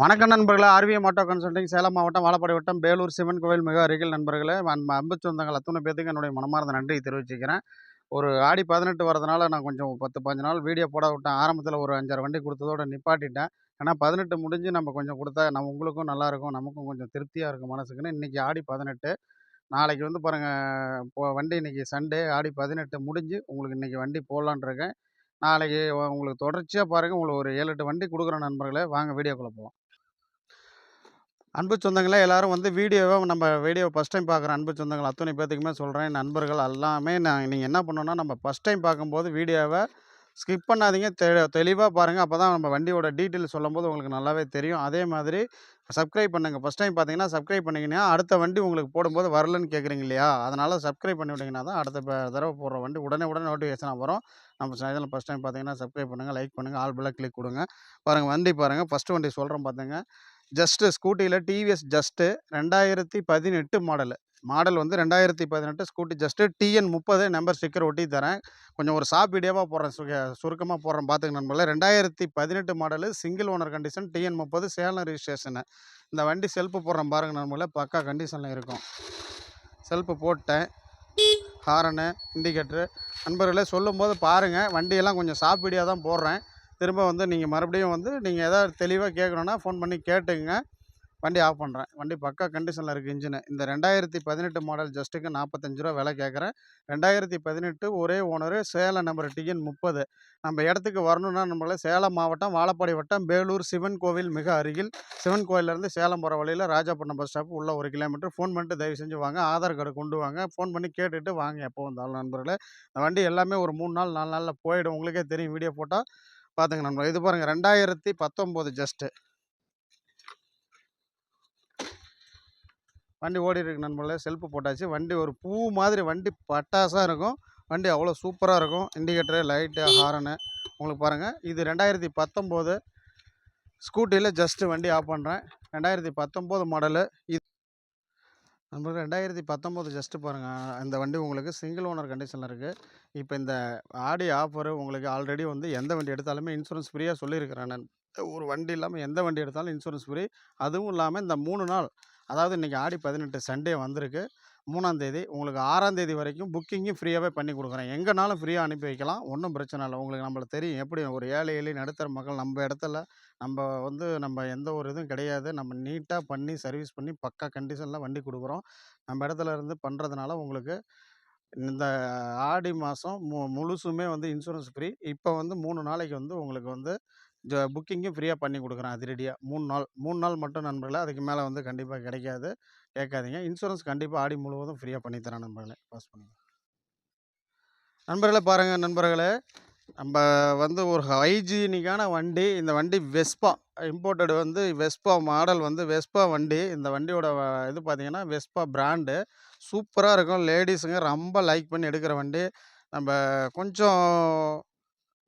வணக்கம் நண்பர்களே ORVM auto consulting Salem மாவட்டம் வாழப்பாடி வட்டம் பேலூர் சிவன் கோவில் மிக அருகில் நண்பர்களே. அன்பு சொந்தங்கள் அத்தனை பேத்துக்கு என்னுடைய மனமார்ந்த நன்றி தெரிவிச்சுக்கிறேன். ஒரு ஆடி பதினெட்டு வரதுனால நான் கொஞ்சம் பத்து பதினஞ்சு நாள் வீடியோ போட விட்டேன். ஆரம்பத்தில் ஒரு அஞ்சாறு வண்டி கொடுத்ததோட நிப்பாட்டிட்டேன். ஏன்னா பதினெட்டு முடிஞ்சு நம்ம கொஞ்சம் கொடுத்தா நம்ம உங்களுக்கும் நல்லாயிருக்கும் நமக்கும் கொஞ்சம் திருப்தியாக இருக்கும் மனசுக்குன்னு. இன்றைக்கி ஆடி பதினெட்டு. நாளைக்கு வந்து பாருங்கள் இப்போ வண்டி இன்றைக்கி சண்டே. ஆடி பதினெட்டு முடிஞ்சு உங்களுக்கு இன்றைக்கி வண்டி போடலான் இருக்கேன். நாளைக்கு உங்களுக்கு தொடர்ச்சியாக பாருங்கள் உங்களுக்கு ஒரு ஏழு எட்டு வண்டி கொடுக்குற நண்பர்களே. வாங்க வீடியோக்குள்ளே போகலாம் அன்பு சொந்தங்களே எல்லோரும் வந்து வீடியோவை நம்ம வீடியோ ஃபஸ்ட் டைம் பார்க்குற அன்பு சொந்தங்கள் அத்தனை பேத்துக்குமே சொல்கிறேன் நண்பர்கள் எல்லாமே நான் நீங்கள் என்ன பண்ணணும்னா நம்ம ஃபஸ்ட் டைம் பார்க்கும்போது வீடியோவை ஸ்கிப் பண்ணாதீங்க. தெ தெளிவாக பாருங்கள் அப்போ தான் நம்ம வண்டியோட டீட்டெயில் சொல்லும்போது உங்களுக்கு நல்லாவே தெரியும். அதே மாதிரி சப்ஸ்கிரைப் பண்ணுங்கள் ஃபஸ்ட் டைம் பார்த்தீங்கன்னா சப்ஸ்கிரைப் பண்ணிங்கன்னா அடுத்த வண்டி உங்களுக்கு போடும்போது வரலன்னு கேட்குறீங்க இல்லையா? அதனால் சப்ஸ்கிரைப் பண்ணி விட்டிங்கன்னா தான் அடுத்த தடவை போடுற வண்டி உடனே உடனே நோட்டிஃபிகேஷனாக வரும். நம்ம சேனல் ஃபஸ்ட் டைம் பார்த்தீங்கன்னா சப்ஸ்கிரைப் பண்ணுங்கள் லைக் பண்ணுங்கள் ஆல் பிளாக் கிளிக் கொடுங்க. பாருங்கள் வண்டி பாருங்கள் ஃபஸ்ட்டு வண்டி சொல்கிறோம் பார்த்துங்க ஜஸ்ட்டு ஸ்கூட்டியில் டிவிஎஸ் ஜஸ்ட்டு ரெண்டாயிரத்தி பதினெட்டு மாடலு. மாடல் வந்து ரெண்டாயிரத்தி பதினெட்டு ஸ்கூட்டி ஜஸ்ட்டு டிஎன் முப்பது நம்பர் ஸ்டிக்கர் ஒட்டி தரேன். கொஞ்சம் ஒரு சாப் வீடியோவாக போடுறேன் சுக சுருக்கமாக போடுறேன் பார்த்துக்க நண்பர்களே. ரெண்டாயிரத்தி பதினெட்டு model single owner condition TN முப்பது சேலம் ரிஜிஸ்ட்ரேஷனு இந்த வண்டி செல்ஃபு போடுறேன் பாருங்கள் நண்பர்களே பக்கா கண்டிஷனில் இருக்கும். செல்ஃபு போட்டேன். ஹாரனு இண்டிகேட்ரு நண்பர்களே சொல்லும்போது பாருங்கள் வண்டியெல்லாம் கொஞ்சம் சாப் வீடியோ தான் போடுறேன். திரும்ப வந்து நீங்கள் மறுபடியும் வந்து நீங்கள் எதாவது தெளிவாக கேட்கணுன்னா ஃபோன் பண்ணி கேட்டுங்க. வண்டி ஆஃப் பண்ணுறேன் வண்டி பக்கா கண்டிஷனில் இருக்குது இன்ஜினு இந்த ரெண்டாயிரத்தி பதினெட்டு மாடல் ஜஸ்ட்டுக்கு நாற்பத்தஞ்சு ரூபா விலை கேட்குறேன் ரெண்டாயிரத்தி பதினெட்டு ஒரே ஓனர் சேலம் நம்பர் டிஎன் முப்பது. நம்ம இடத்துக்கு வரணுன்னா நம்மள சேலம் மாவட்டம் வாழப்பாடி வட்டம் பேலூர் சிவன் கோவில் மிக அருகில். சிவன் கோயிலேருந்து சேலம் போகிற வழியில் ராஜாப்பட்டினம் பஸ் ஸ்டாப் உள்ள ஒரு கிலோமீட்டர் ஃபோன் பண்ணிட்டு தயவு செஞ்சு வாங்க. ஆதார் கார்டு கொண்டு வாங்க. ஃபோன் பண்ணி கேட்டுட்டு வாங்க எப்போ வந்தாலும் நண்பர்களே. இந்த வண்டி எல்லாமே ஒரு மூணு நாள் நாலு நாளில் போயிடும். உங்களுக்கே தெரியும். வீடியோ போட்டால் பார்த்துங்க நண்பர் இது பாருங்கள் ரெண்டாயிரத்தி பத்தொம்போது ஜஸ்ட்டு. வண்டி ஓடி இருக்கு நண்பர்களே செல்ஃபு போட்டாச்சு. வண்டி ஒரு பூ மாதிரி வண்டி பட்டாசாக இருக்கும். வண்டி அவ்வளோ சூப்பராக இருக்கும். Indicator light horn. உங்களுக்கு பாருங்கள் இது ரெண்டாயிரத்தி பத்தொம்போது ஸ்கூட்டியில் ஜஸ்ட்டு வண்டி ஆஃப் பண்ணுறேன் ரெண்டாயிரத்தி பத்தொம்போது மாடலு. இது நண்பர்கள் ரெண்டாயிரத்தி பத்தொம்போது ஜஸ்ட்டு பாருங்கள் இந்த வண்டி உங்களுக்கு சிங்கிள் ஓனர் கண்டிஷனில் இருக்குது இப்போ இந்த ஆடி ஆஃபரு உங்களுக்கு ஆல்ரெடி வந்து எந்த வண்டி எடுத்தாலுமே இன்சூரன்ஸ் ஃப்ரீயாக சொல்லியிருக்கிறேன் நான். ஒரு வண்டி இல்லாமல் எந்த வண்டி எடுத்தாலும் இன்சூரன்ஸ் ஃப்ரீ அதுவும் இல்லாமல் இந்த மூணு நாள் அதாவது இன்றைக்கி ஆடி பதினெட்டு சண்டே வந்திருக்கு. மூணாந்தேதி உங்களுக்கு ஆறாந்தேதி வரைக்கும் புக்கிங்கும் ஃப்ரீயாகவே பண்ணி கொடுக்குறேன். எங்கேனாலும் ஃப்ரீயாக அனுப்பி வைக்கலாம். ஒன்றும் பிரச்சனை இல்லை. உங்களுக்கு நம்மளுக்கு தெரியும். எப்படி ஒரு ஏழை எளிய நடுத்தர மக்கள் நம்ம இடத்துல நம்ம வந்து நம்ம எந்த ஒரு இதுவும் கிடையாது. நம்ம நீட்டாக பண்ணி சர்வீஸ் பண்ணி பக்கா கண்டிஷனில் வண்டி கொடுக்குறோம். நம்ம இடத்துல இருந்து பண்ணுறதுனால உங்களுக்கு இந்த ஆடி மாதம் மு முழுசுமே வந்து இன்சூரன்ஸ் ஃப்ரீ இப்போ வந்து மூணு நாளைக்கு வந்து உங்களுக்கு வந்து ஜ புக்கிங்கும் ஃப்ரீயாக பண்ணி கொடுக்குறேன் அதிரடியாக மூணு நாள் மூணு நாள் மட்டும் நண்பர்களே அதுக்கு மேலே வந்து கண்டிப்பாக கிடைக்காது. கேட்காதீங்க. இன்சூரன்ஸ் கண்டிப்பாக ஆடி முழுவதும் ஃப்ரீயாக பண்ணித்தரேன் நண்பர்களே. பாஸ் பண்ணுங்கள் நண்பர்களே பாருங்கள் நண்பர்களே. நம்ம வந்து ஒரு ஹைஜீனிக்கான வண்டி இந்த வண்டி வெஸ்பா இம்போர்ட்டடு வந்து வெஸ்பா மாடல் வந்து வெஸ்பா வண்டி. இந்த வண்டியோட இது பார்த்தீங்கன்னா வெஸ்பா பிராண்டு சூப்பராக இருக்கும். லேடிஸுங்க ரொம்ப லைக் பண்ணி எடுக்கிற வண்டி. நம்ம கொஞ்சம்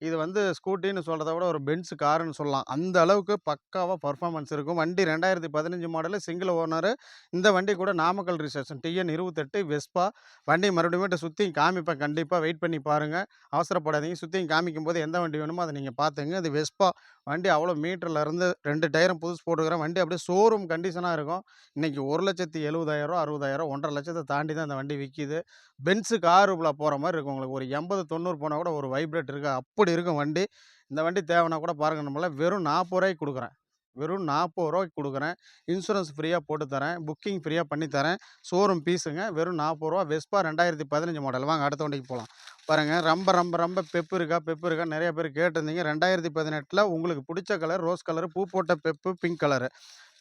இது வந்து ஸ்கூட்டின்னு சொல்கிறத விட ஒரு பென்ஸ் காருன்னு சொல்லலாம். அந்த அளவுக்கு பக்காவாக பர்ஃபார்மன்ஸ் இருக்கும். வண்டி ரெண்டாயிரத்தி பதினஞ்சு மாடலு சிங்கிள் ஓனர். இந்த வண்டி கூட நாமக்கல் ரிசர்ஷன் டிஎன் இருபத்தெட்டு வெஸ்பா. வண்டி மறுபடியும் சுற்றி காமிப்பேன். கண்டிப்பாக வெயிட் பண்ணி பாருங்கள் அவசரப்படாதீங்க. சுற்றியும் காமிக்கும் போது எந்த வண்டி வேணுமோ அதை நீங்கள் பார்த்துங்க இது வெஸ்பா. வண்டி அவ்வளோ மீட்டர்லேருந்து ரெண்டு டயரும் புதுசு போட்டுக்கிறேன் வண்டி அப்படியே ஷோரூம் கண்டிஷனாக இருக்கும். இன்றைக்கி ஒரு லட்சத்தி எழுபதாயிரம் அறுபதாயிரம் ஒன்றரை லட்சத்தை தாண்டி தான் அந்த வண்டி விற்கிது பென்ஸு காருக்குள்ள போகிற மாதிரி இருக்கும். உங்களுக்கு ஒரு எண்பது தொண்ணூறு போனால் கூட ஒரு வைப்ரேட் இருக்குது அப்படி இருக்கும் வண்டி. இந்த வண்டி தேவைன்னா கூட பாருங்கள் நம்மள வெறும் நாற்பது ரூபாய்க்கு கொடுக்குறேன். வெறும் நாற்பது ரூபாய்க்கு கொடுக்குறேன். இன்சூரன்ஸ் ஃப்ரீயாக போட்டு தரேன். புக்கிங் ஃப்ரீயாக பண்ணி தரேன். ஷோரூம் பீஸுங்க. வெறும் நாற்பது ரூபா. வெஸ்பா ரெண்டாயிரத்தி பதினஞ்சு மாடல் வாங்க அடுத்த வண்டிக்கு போகலாம் பாருங்கள் ரொம்ப ரொம்ப ரொம்ப பெப்பு இருக்கா? பெப்பு இருக்கா நிறைய பேர் கேட்டிருந்தீங்க. ரெண்டாயிரத்தி பதினெட்டில் உங்களுக்கு பிடிச்ச கலர் ரோஸ் கலர் பூ போட்ட பெப்பு பிங்க் கலரு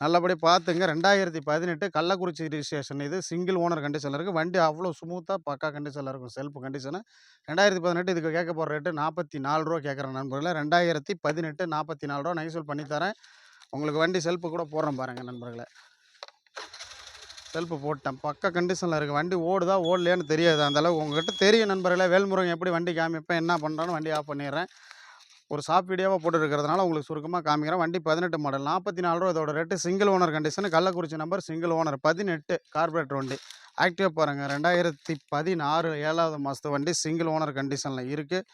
நல்லபடி பார்த்துங்க. ரெண்டாயிரத்தி பதினெட்டு கள்ளக்குறிச்சி ரிஜிஸ்ட்ரேஷன் இது சிங்கிள் ஓனர் கண்டிஷனில் இருக்குது வண்டி அவ்வளோ ஸ்மூத்தாக பக்கா கண்டிஷனில் இருக்கும். செல்ஃப் கண்டிஷனு ரெண்டாயிரத்தி பதினெட்டு இதுக்கு கேட்க போகிற ரேட்டு நாற்பத்தி நாலு ரூபா கேட்குறேன் நண்பர்களே. ரெண்டாயிரத்தி பதினெட்டு நாற்பத்தி நாலு ரூபா நைசூல் பண்ணித்தரேன் உங்களுக்கு வண்டி செல்ஃபு கூட போடுறேன் பாருங்கள் நண்பர்களே. செல்ஃபு போட்டேன். பக்க கண்டிஷனில் இருக்குது வண்டி ஓடுதா ஓடலையான்னு தெரியாது. அந்தளவுக்கு உங்கள்கிட்ட தெரியும் நண்பர்களே. வேல்முருகன் எப்படி வண்டி காமிப்பேன் என்ன பண்ணுறான்னு வண்டி ஆஃப் பண்ணிடுறேன். ஒரு ஷாப் வீடியோவாக போட்டு இருக்கிறதுனால உங்களுக்கு சுருக்கமாக காமிக்கிறேன். வண்டி பதினெட்டு மாடல் நாற்பத்தி நாலு ரூபா. இதோட rate single owner condition Kallakurichi number single owner பதினெட்டு கார்பரேட்டர் வண்டி. ஆக்டிவா பாருங்கள் ரெண்டாயிரத்தி பதினாறு ஏழாவது மாதத்து வண்டி சிங்கிள் ஓனர் கண்டிஷனில் இருக்குது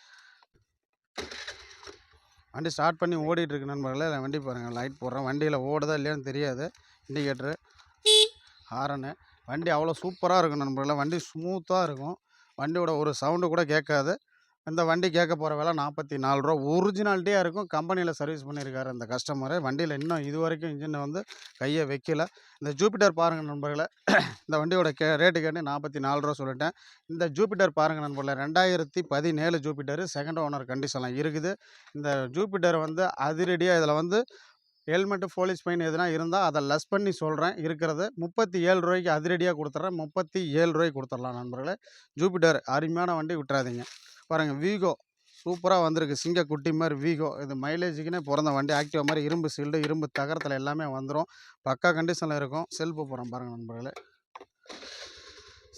வண்டி ஸ்டார்ட் பண்ணி ஓடிட்டு இருக்கு நண்பர்களே வண்டி பாருங்கள் லைட் போடுறேன். வண்டியில் ஓடுதா இல்லையான்னு தெரியாது. இண்டிகேட்ரு ஹாரனு வண்டி அவ்வளோ சூப்பராக இருக்கும் நண்பர்களே. வண்டி ஸ்மூத்தாக இருக்கும். வண்டியோட ஒரு சவுண்டு கூட கேட்காது. இந்த வண்டி கேட்க போகிற விலை நாற்பத்தி நாலு ரூபா ஒரிஜினாலிட்டியாக இருக்கும். கம்பெனியில் சர்வீஸ் பண்ணியிருக்காரு அந்த கஸ்டமரு வண்டியில் இன்னும் இது வரைக்கும் இன்ஜினை வந்து கையை வைக்கல. இந்த ஜூபிட்டர் பாருங்கள் நண்பர்களை. இந்த வண்டியோட கே ரேட்டு கேட்டு நாற்பத்தி நாலு ரூபா சொல்லிட்டேன். இந்த ஜூபிட்டர் பாருங்கள் நண்பர்களை. ரெண்டாயிரத்தி பதினேழு ஜூபிட்டர் செகண்ட் ஓனர் கண்டிஷன்லாம் இருக்குது. இந்த ஜூபிட்டர் வந்து அதிரடியாக இதில் வந்து ஹெல்மெட்டு போலீஸ் ஃபைன் எதுனா இருந்தால் அதை லெஸ் பண்ணி சொல்கிறேன் இருக்கிறது முப்பத்தி ஏழு ரூபாய்க்கு அதிரடியாக கொடுத்துட்றேன் முப்பத்தி ஏழு ரூபாய்க்கு கொடுத்துடலாம் நண்பர்களே. ஜூபிட்டர் அருமையான வண்டி விட்டுறாதீங்க. பாருங்கள் வீகோ சூப்பராக வந்திருக்கு. சிங்க குட்டி மாதிரி வீகோ இது மைலேஜுக்குன்னே பிறந்த வண்டி. ஆக்டிவா மாதிரி இரும்பு சீல்டு இரும்பு தகரத்தில் எல்லாமே வந்துடும் பக்கா கண்டிஷனில் இருக்கும். செல்ஃபு போகிறோம் பாருங்கள் நண்பர்களே.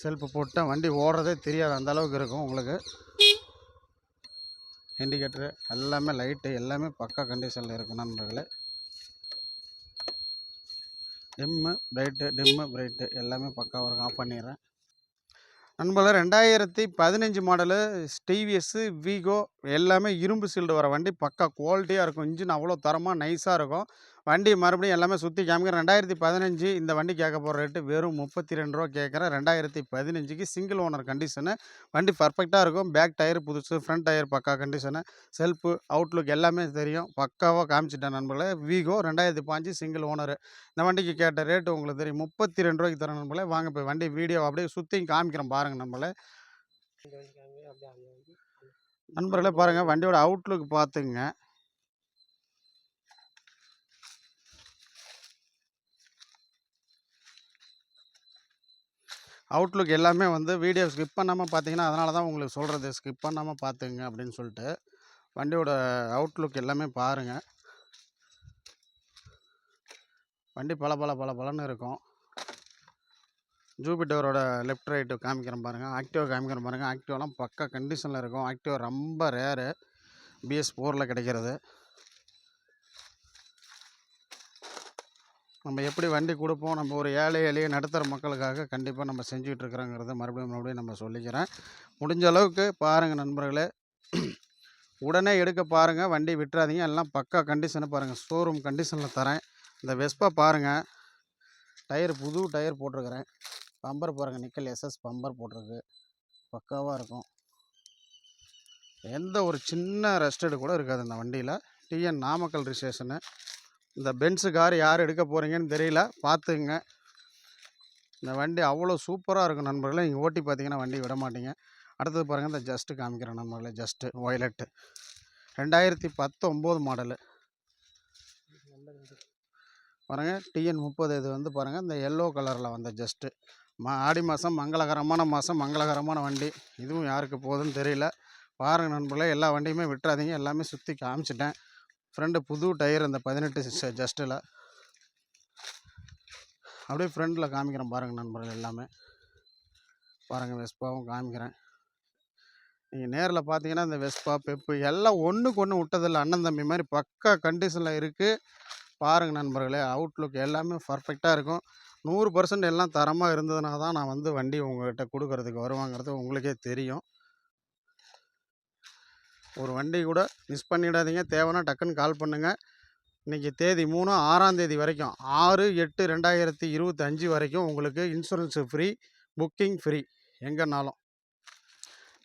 செல்ஃபு போட்டால் வண்டி ஓடுறதே தெரியாது. அந்த அளவுக்கு இருக்கும் உங்களுக்கு. இண்டிகேட்டரு எல்லாமே லைட்டு எல்லாமே பக்கா கண்டிஷனில் இருக்கும் நண்பர்களே. டிம்மு பிரைட்டு டிம்மு பிரைட்டு எல்லாமே பக்காவாக இருக்கும். ஆஃப் பண்ணிடுறேன். நண்பர்களே ரெண்டாயிரத்தி பதினஞ்சு மாடலு டிவிஎஸ்ஸு வீகோ எல்லாமே இரும்பு சீல்டு வர வண்டி பக்கா குவாலிட்டியாக இருக்கும். இன்ஜின் அவ்வளோ தரமாக நைஸாக இருக்கும். வண்டி மறுபடியும் எல்லாமே சுற்றி காமிக்கிறேன். ரெண்டாயிரத்தி பதினஞ்சு இந்த வண்டி கேட்க போகிற ரேட்டு வெறும் முப்பத்தி ரெண்டு ரூபா கேட்குறேன். ரெண்டாயிரத்தி பதினஞ்சுக்கு சிங்கிள் ஓனர் கண்டிஷனு வண்டி பர்ஃபெக்டாக இருக்கும். பேக் டயர் புதுசு ஃப்ரண்ட் டயர் பக்கா கண்டிஷனு செல்ஃபு அவுட்லுக் எல்லாமே தெரியும். பக்காவாக காமிச்சிட்டேன் நண்பர்களே. வீகோ ரெண்டாயிரத்தி பாஞ்சு சிங்கிள் ஓனரு இந்த வண்டிக்கு கேட்ட ரேட்டு உங்களுக்கு தெரியும். முப்பத்தி ரெண்டு ரூபாய்க்கு தரேன் நண்பர்களே. வாங்க போய் வண்டி வீடியோ அப்படியே சுற்றி காமிக்கிறேன் பாருங்கள் நம்மளே நண்பர்களே பாருங்கள் வண்டியோட அவுட்லுக் பார்த்துங்க அவுட்லுக் எல்லாமே வந்து வீடியோ ஸ்கிப் பண்ணாமல் பார்த்தீங்கன்னா அதனால தான் உங்களுக்கு சொல்கிறது ஸ்கிப் பண்ணாமல் பார்த்துங்க அப்படின்னு சொல்லிட்டு வண்டியோட அவுட்லுக் எல்லாமே பாருங்கள் வண்டி பல பல பல பலன்னு இருக்கும். ஜூபிட்டரோட லெஃப்ட் ரைட்டு காமிக்கிறேன் பாருங்கள் ஆக்டிவா காமிக்கிறேன் பாருங்கள் ஆக்டிவாலாம் பக்கா கண்டிஷனில் இருக்கும். ஆக்டிவா ரொம்ப ரேரு பிஎஸ் ஃபோரில் கிடைக்கிறது. நம்ம எப்படி வண்டி கொடுப்போம் நம்ம ஒரு ஏழை எளிய நடுத்தர மக்களுக்காக கண்டிப்பாக நம்ம செஞ்சுட்டு இருக்கிறோங்கிறத மறுபடியும் மறுபடியும் நம்ம சொல்லிக்கிறேன். முடிஞ்ச அளவுக்கு பாருங்கள் நண்பர்களே. உடனே எடுக்க பாருங்கள் வண்டி விட்டுறாதீங்க. எல்லாம் பக்கா கண்டிஷனை பாருங்கள் ஷோரூம் கண்டிஷனில் தரேன். இந்த வெஸ்பா பாருங்கள் டயர் புது டயர் போட்டிருக்கிறேன். பம்பர் பாருங்கள் நிக்கல் எஸ்எஸ் பம்பர் போட்டிருக்கு. பக்காவாக இருக்கும். எந்த ஒரு சின்ன ரெஸ்டடு கூட இருக்காது இந்த வண்டியில். டிஎன் நாமக்கல் ரிசேஷனு இந்த பென்ஸு கார் யார் எடுக்க போகிறீங்கன்னு தெரியல. பார்த்துங்க இந்த வண்டி அவ்வளோ சூப்பராக இருக்கும் நண்பர்களே. நீங்கள் ஓட்டி பார்த்தீங்கன்னா வண்டி விட மாட்டீங்க. அடுத்தது பாருங்கள் இந்த ஜஸ்ட்டு காமிக்கிறேன் நண்பர்களே ஜஸ்ட்டு ஒய்லெட்டு ரெண்டாயிரத்தி பத்தொம்போது மாடலு பாருங்கள் டிஎன் முப்பது இது வந்து பாருங்கள் இந்த எல்லோ கலரில் வந்த ஜஸ்ட்டு மா ஆடி மாதம் மங்களகரமான மாதம் மங்களகரமான வண்டி. இதுவும் யாருக்கு போகுதுன்னு தெரியல. பாருங்கள் நண்பர்களே எல்லா வண்டியுமே விட்டுறாதீங்க. எல்லாமே சுற்றி காமிச்சிட்டேன். ஃப்ரண்ட்டு புது டயர் அந்த பதினெட்டு ஜஸ்ட்டில் அப்படியே ஃப்ரண்டில் காமிக்கிறேன் பாருங்கள் நண்பர்கள் எல்லாமே. பாருங்கள் வெஸ்பாவும் காமிக்கிறேன். நீங்கள் நேரில் பார்த்தீங்கன்னா இந்த வெஸ்பா பெப்பு எல்லாம் ஒன்றுக்கு ஒன்று விட்டதில்ல. அண்ணன் தம்பி மாதிரி பக்கா கண்டிஷனில் இருக்குது பாருங்கள் நண்பர்களே அவுட்லுக் எல்லாமே பர்ஃபெக்டாக இருக்கும். நூறு பர்சன்ட் எல்லாம் தரமாக இருந்ததுனால தான் நான் வந்து வண்டி உங்கள்கிட்ட கொடுக்கறதுக்கு வருவாங்கிறது உங்களுக்கே தெரியும். ஒரு வண்டி கூட மிஸ் பண்ணிடாதீங்க. தேவைன்னா டக்குன்னு கால் பண்ணுங்கள் இன்றைக்கி தேதி மூணு ஆறாம் தேதி வரைக்கும் ஆறு எட்டு ரெண்டாயிரத்தி இருபத்தஞ்சி வரைக்கும் உங்களுக்கு இன்சூரன்ஸு ஃப்ரீ புக்கிங் ஃப்ரீ எங்கேனாலும்.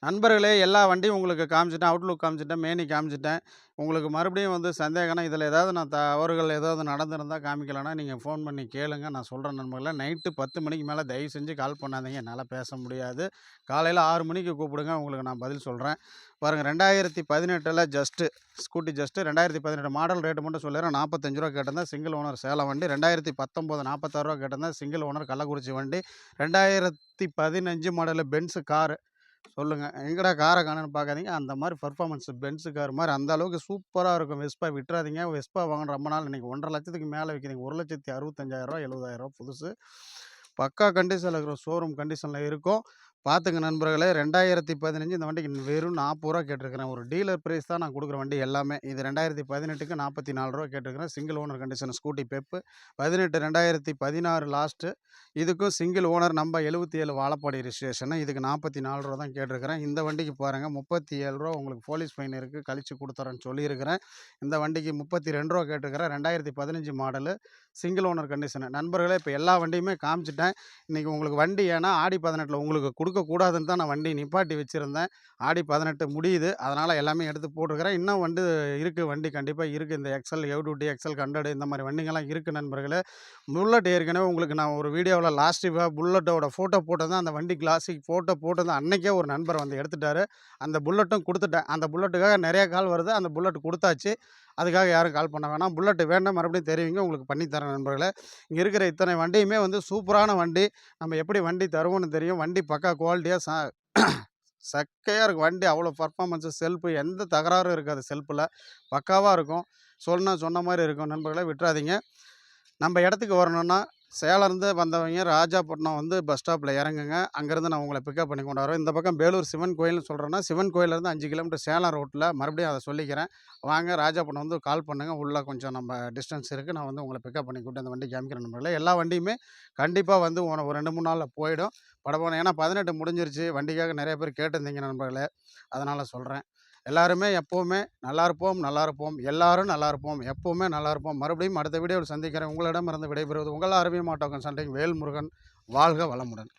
நண்பர்களே எல்லா வண்டியும் உங்களுக்கு காமிச்சிட்டேன் அவுட்லுக் காமிச்சிட்டேன் மேனி காமிச்சிட்டேன். உங்களுக்கு மறுபடியும் வந்து சந்தேகம்னா இதில் ஏதாவது நான் தவறுகள் ஏதாவது நடந்திருந்தால் காமிக்கலைன்னா நீங்கள் ஃபோன் பண்ணி கேளுங்க. நான் சொல்கிறேன் நண்பர்களே நைட்டு பத்து மணிக்கு மேலே தயவு செஞ்சு கால் பண்ணாதீங்க. என்னால் பேச முடியாது. காலையில் ஆறு மணிக்கு கூப்பிடுங்க உங்களுக்கு நான் பதில் சொல்கிறேன் பாருங்கள் ரெண்டாயிரத்தி பதினெட்டில் ஜஸ்ட்டு ஸ்கூட்டி ஜஸ்ட்டு ரெண்டாயிரத்தி பதினெட்டு மாடல் ரேட்டு மட்டும் சொல்லிடுறேன். நாற்பத்தஞ்சு ரூபா கேட்டிருந்தேன் சிங்கிள் ஓனர் சேலம் வண்டி. ரெண்டாயிரத்தி பத்தொம்போது நாற்பத்தாறு ரூபா கேட்டிருந்தேன் சிங்கிள் ஓனர் கள்ளக்குறிச்சி வண்டி. ரெண்டாயிரத்தி பதினஞ்சு மாடலு பென்ஸு காரு சொல்லுங்கள் எங்கடா காரை காணுன்னு பார்க்காதீங்க. அந்த மாதிரி பர்ஃபார்மன்ஸ் பென்ஸு கார் மாதிரி அந்த அளவுக்கு சூப்பராக இருக்கும். வெஸ்பா விட்டுறாதீங்க. வெஸ்பா வாங்கின ரொம்ப நாள். இன்றைக்கி ஒன்றரை லட்சத்துக்கு மேலே விற்கிறீங்க ஒரு லட்சத்தி அறுபத்தஞ்சாயிரரூவா எழுபதாயிரரூவா புதுசு. பக்கா கண்டிஷனில் இருக்கிற ஷோரூம் கண்டிஷனில் இருக்கும். பார்த்துங்க நண்பர்களே ரெண்டாயிரத்தி பதினஞ்சு இந்த வண்டிக்கு வெறும் நாற்பது ரூபா கேட்டிருக்கிறேன். ஒரு டீலர் ப்ரைஸ் தான் நான் கொடுக்குற வண்டி எல்லாமே. இது ரெண்டாயிரத்தி பதினெட்டுக்கு நாற்பத்தி நாலு ரூபா கேட்டிருக்கிறேன். Single owner condition scooty pep பதினெட்டு ரெண்டாயிரத்தி பதினாறு லாஸ்ட்டு இதுக்கும் சிங்கிள் ஓனர் நம்ம எழுபத்தி ஏழு வாழப்பாடி ரிஜிஸ்ட்ரேஷனு இதுக்கு நாற்பத்தி நாலு ரூபா தான் கேட்டிருக்கிறேன். இந்த வண்டிக்கு பாருங்கள் முப்பத்தி ஏழு ரூபா உங்களுக்கு போலீஸ் ஃபைன் இருக்குது கழிச்சு கொடுத்துறேன்னு சொல்லியிருக்கிறேன். இந்த வண்டிக்கு முப்பத்தி ரெண்டு ரூபா கேட்டிருக்கிறேன். ரெண்டாயிரத்தி பதினஞ்சு மாடலு சிங்கிள் ஓனர் கண்டிஷனு நண்பர்களே இப்போ எல்லா வண்டியுமே காமிச்சிட்டேன். இன்றைக்கி உங்களுக்கு வண்டி ஏன்னா ஆடி பதினெட்டில் உங்களுக்கு கொடுக்கக்கூடாதுன்னு தான் நான் வண்டி நிப்பாட்டி வச்சுருந்தேன். ஆடி பதினெட்டு முடியுது. அதனால் எல்லாமே எடுத்து போட்டிருக்கிறேன். இன்னும் வந்து இருக்குது வண்டி கண்டிப்பாக இருக்குது இந்த எக்ஸல் எவ்டூட்டி எக்ஸல் கண்டடு இந்த மாதிரி வண்டிங்கெல்லாம் இருக்குது நண்பர்களே. புல்லட் ஏற்கனவே உங்களுக்கு நான் ஒரு வீடியோவில் லாஸ்ட் புல்லட்டோட ஃபோட்டோ போட்டது அந்த வண்டி கிளாஸிக் ஃபோட்டோ போட்டது அன்றைக்கே ஒரு நண்பர் வந்து எடுத்துட்டாரு. அந்த புல்லட்டும் கொடுத்துட்டேன். அந்த புல்லட்டுக்காக நிறைய கால் வருது. அந்த புல்லட் கொடுத்தாச்சு. அதுக்காக யாரும் கால் பண்ண வேணாம். புல்லட்டு வேண்டாம் மறுபடியும் தெரிவிங்க. உங்களுக்கு பண்ணித்தரேன் நண்பர்களே. இங்கே இருக்கிற இத்தனை வண்டியுமே வந்து சூப்பரான வண்டி. நம்ம எப்படி வண்டி தருவோம்னு தெரியும். வண்டி பக்கா குவாலிட்டியாக ச சக்கையாக இருக்கும். வண்டி அவ்வளோ பர்ஃபாமன்ஸு செல்ஃபு எந்த தகராறும் இருக்காது செல்ஃபில் பக்காவாக இருக்கும். சொன்னால் சொன்ன மாதிரி இருக்கும். நண்பர்களே விட்டுறாதீங்க. நம்ம இடத்துக்கு வரணுன்னா சேலம்லேருந்து வந்தவங்க ராஜாப்பட்டினம் வந்து பஸ் ஸ்டாப்பில் இறங்குங்க. அங்கேருந்து நான் உங்களை பிக்கப் பண்ணி கொண்டு வரேன். இந்த பக்கம் வேலூர் சிவன் கோயில்னு சொல்கிறேன்னா சிவன் கோயிலேருந்து அஞ்சு கிலோமீட்டர் சேலம் ரோட்டில் மறுபடியும் அதை சொல்லிக்கிறேன். வாங்க ராஜாப்பட்டினம் வந்து கால் பண்ணுங்கள் உள்ளே கொஞ்சம் நம்ம டிஸ்டன்ஸ் இருக்குது நான் வந்து உங்களை பிக்கப் பண்ணி கூட்டு அந்த வண்டி காமிக்கிறேன் நம்பரில் எல்லா வண்டியுமே கண்டிப்பாக வந்து ஒரு ஒரு ரெண்டு மூணு நாளில் போயிடும். படப்போன ஏன்னா பதினெட்டு முடிஞ்சிருச்சு. வண்டிக்காக நிறைய பேர் கேட்டிருந்தீங்க நண்பர்களே. அதனால் சொல்கிறேன் எல்லாருமே எப்போவுமே நல்லா இருப்போம் நல்லா இருப்போம். எல்லாரும் நல்லா இருப்போம். எப்போவுமே நல்லா இருப்போம். மறுபடியும் அடுத்த வீடியோவில் சந்திக்கிறேன். உங்களிடமிருந்து விடைபெறுவது உங்கள் அறிவிய மாட்டோம் சண்டைக்கு வேல்முருகன். வாழ்க வளமுடன்.